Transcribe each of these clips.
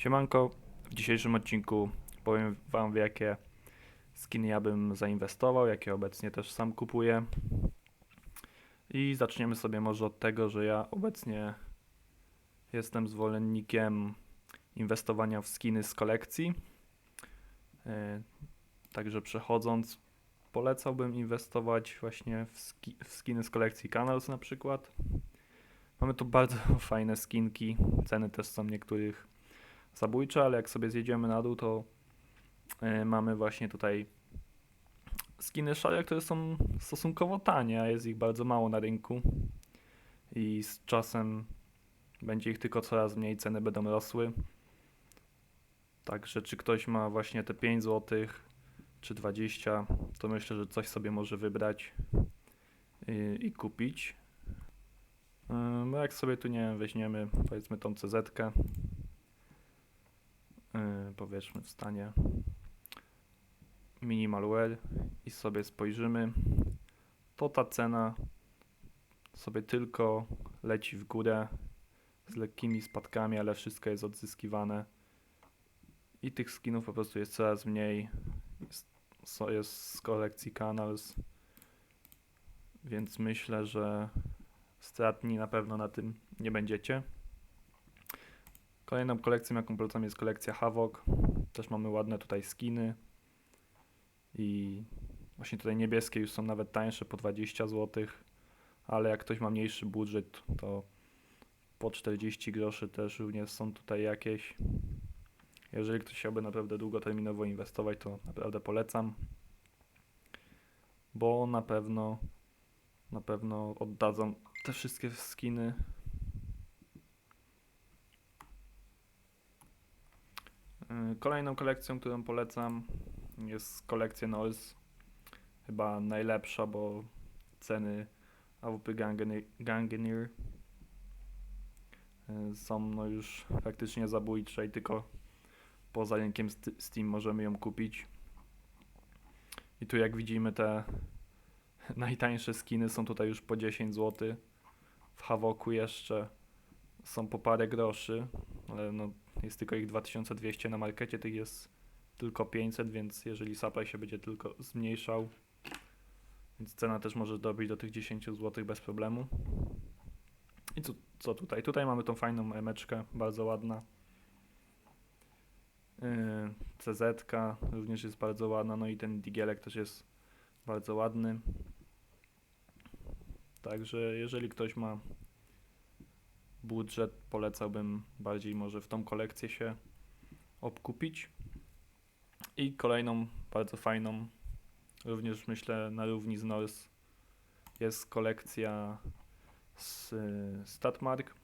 Siemanko, w dzisiejszym odcinku powiem Wam w jakie skiny ja bym zainwestował, jakie obecnie też sam kupuję. I zaczniemy sobie może od tego, że ja obecnie jestem zwolennikiem inwestowania w skiny z kolekcji. E, Także przechodząc, polecałbym inwestować właśnie w, ski, w skiny z kolekcji Canals na przykład. Mamy tu bardzo fajne skinki, ceny też są niektórych zabójcze, ale jak sobie zjedziemy na dół, to e, mamy właśnie tutaj skiny szare, które są stosunkowo tanie, a jest ich bardzo mało na rynku i z czasem będzie ich tylko coraz mniej, ceny będą rosły. Także czy ktoś ma właśnie te 5 zł czy 20, to myślę, że coś sobie może wybrać i, i kupić. Yy, No jak sobie tu nie wiem, weźmiemy powiedzmy tą CZ, powiedzmy w stanie minimal wear i sobie spojrzymy, to ta cena sobie tylko leci w górę z lekkimi spadkami, ale wszystko jest odzyskiwane i tych skinów po prostu jest coraz mniej. Jest, jest z kolekcji Canals, więc myślę, że stratni na pewno na tym nie będziecie. Kolejną kolekcją, jaką polecam, jest kolekcja Havok. Też mamy ładne tutaj skiny. I właśnie tutaj niebieskie już są nawet tańsze po 20 zł. Ale jak ktoś ma mniejszy budżet, to po 40 groszy też również są tutaj jakieś. Jeżeli ktoś chciałby naprawdę długoterminowo inwestować, to naprawdę polecam. Bo na pewno na pewno oddadzą te wszystkie skiny. Kolejną kolekcją, którą polecam, jest kolekcja Norse. Chyba najlepsza, bo ceny AWP Gangeneer, yy, są no już praktycznie zabójcze i tylko poza rynkiem St- Steam możemy ją kupić. I tu jak widzimy te najtańsze skiny są tutaj już po 10 zł. W Havoku jeszcze są po parę groszy, ale no jest tylko ich 2200 na markecie, tych jest tylko 500, więc jeżeli supply się będzie tylko zmniejszał, więc cena też może dobić do tych 10 zł bez problemu. I co, co tutaj? Tutaj mamy tą fajną emeczkę, bardzo ładna. Yy, CZ również jest bardzo ładna, no i ten digielek też jest bardzo ładny. Także jeżeli ktoś ma budżet, polecałbym bardziej może w tą kolekcję się obkupić. I kolejną bardzo fajną, również myślę na równi z Norse, jest kolekcja z y, Statmark.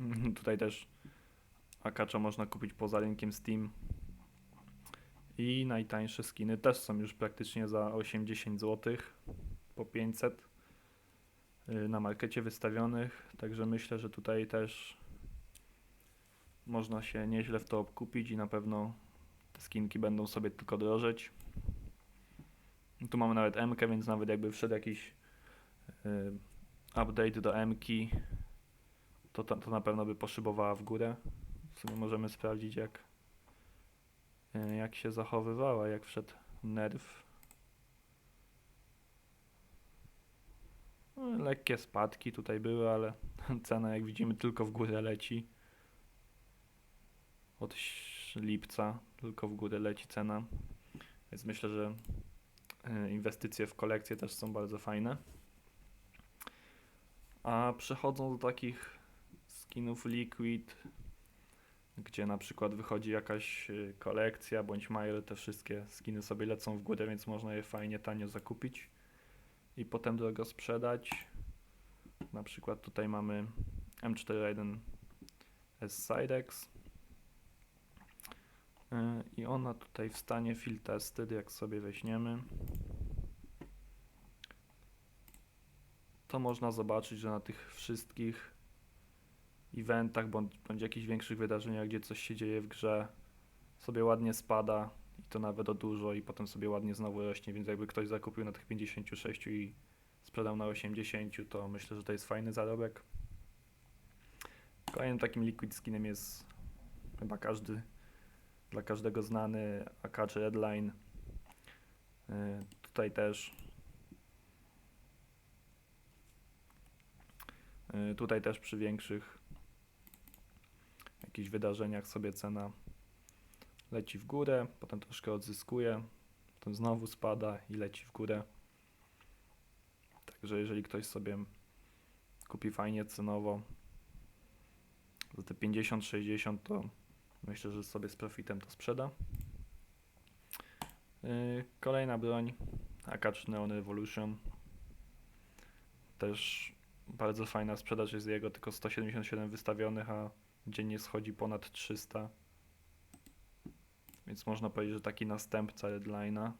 Mhm, Tutaj też Akacza można kupić poza rynkiem Steam. I najtańsze skiny też są już praktycznie za 80 zł po 500 y, na markecie wystawionych, także myślę, że tutaj też można się nieźle w to obkupić i na pewno te skinki będą sobie tylko drożeć. Tu mamy nawet MK, więc nawet jakby wszedł jakiś y, update do MK, to, to, to na pewno by poszybowała w górę. W sumie możemy sprawdzić jak, y, jak się zachowywała, jak wszedł nerw. Lekkie spadki tutaj były, ale cena jak widzimy tylko w górę leci. Od lipca tylko w górę leci cena. Więc myślę, że e, inwestycje w kolekcję też są bardzo fajne. A przechodząc do takich skinów Liquid, gdzie na przykład wychodzi jakaś e, kolekcja bądź Mile, te wszystkie skiny sobie lecą w górę, więc można je fajnie tanio zakupić i potem drogo sprzedać. Na przykład tutaj mamy M41 S Sidex. Yy, I ona tutaj w stanie field tested, jak sobie weźmiemy, to można zobaczyć, że na tych wszystkich eventach bądź, bądź jakichś większych wydarzeniach, gdzie coś się dzieje w grze, sobie ładnie spada i to nawet o dużo i potem sobie ładnie znowu rośnie, więc jakby ktoś zakupił na tych 56 i sprzedał na 80, to myślę, że to jest fajny zarobek. Kolejnym takim liquid skinem jest chyba każdy, dla każdego znany AK czy Redline. Y, Tutaj też y, tutaj też przy większych jakichś wydarzeniach sobie cena leci w górę, potem troszkę odzyskuje, potem znowu spada i leci w górę. Także jeżeli ktoś sobie kupi fajnie cenowo za te 50-60 to myślę, że sobie z profitem to sprzeda. Yy, Kolejna broń AK Neon Revolution. Też bardzo fajna sprzedaż jest jego, tylko 177 wystawionych, a dziennie schodzi ponad 300. Więc można powiedzieć, że taki następca Redline'a.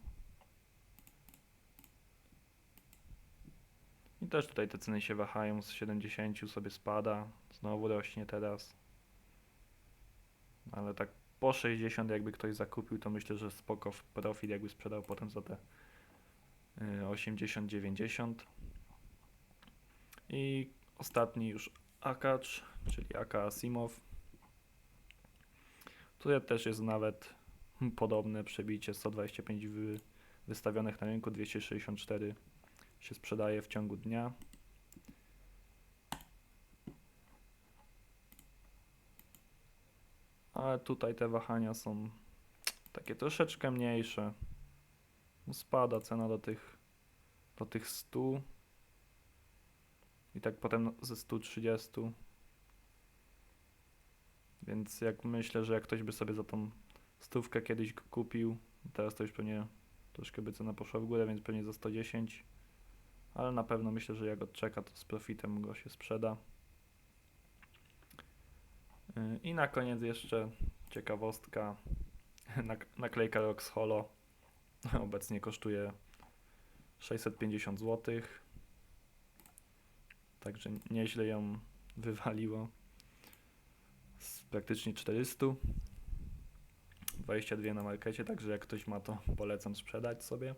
I też tutaj te ceny się wahają, z 70 sobie spada, znowu rośnie teraz. Ale tak po 60 jakby ktoś zakupił, to myślę, że spoko w profit jakby sprzedał potem za te y, 80-90. I ostatni już Akacz, czyli AK Asimov. Tutaj też jest nawet podobne przebicie 125 wy, wystawionych na rynku, 264 się sprzedaje w ciągu dnia. Ale tutaj te wahania są takie troszeczkę mniejsze. No Spada cena do tych do tych 100 i tak potem ze 130. Więc jak myślę, że jak ktoś by sobie za tą stówkę kiedyś go kupił, teraz to już pewnie troszkę by cena poszła w górę, więc pewnie za 110 ale na pewno myślę, że jak odczeka, to z profitem go się sprzeda. Yy, I na koniec jeszcze ciekawostka. Nak- Naklejka Rox Holo obecnie kosztuje 650 zł. Także nieźle ją wywaliło. Z praktycznie 400. 22 na markecie, także jak ktoś ma to polecam sprzedać sobie.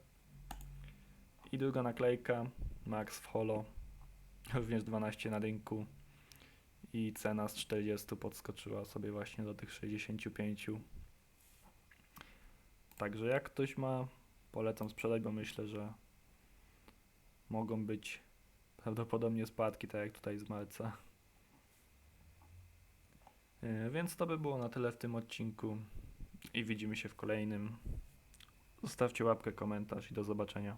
I druga naklejka Max w Holo, również 12 na rynku i cena z 40 podskoczyła sobie właśnie do tych 65. Także jak ktoś ma, polecam sprzedać, bo myślę, że mogą być prawdopodobnie spadki, tak jak tutaj z marca. Yy, Więc to by było na tyle w tym odcinku i widzimy się w kolejnym. Zostawcie łapkę, komentarz i do zobaczenia.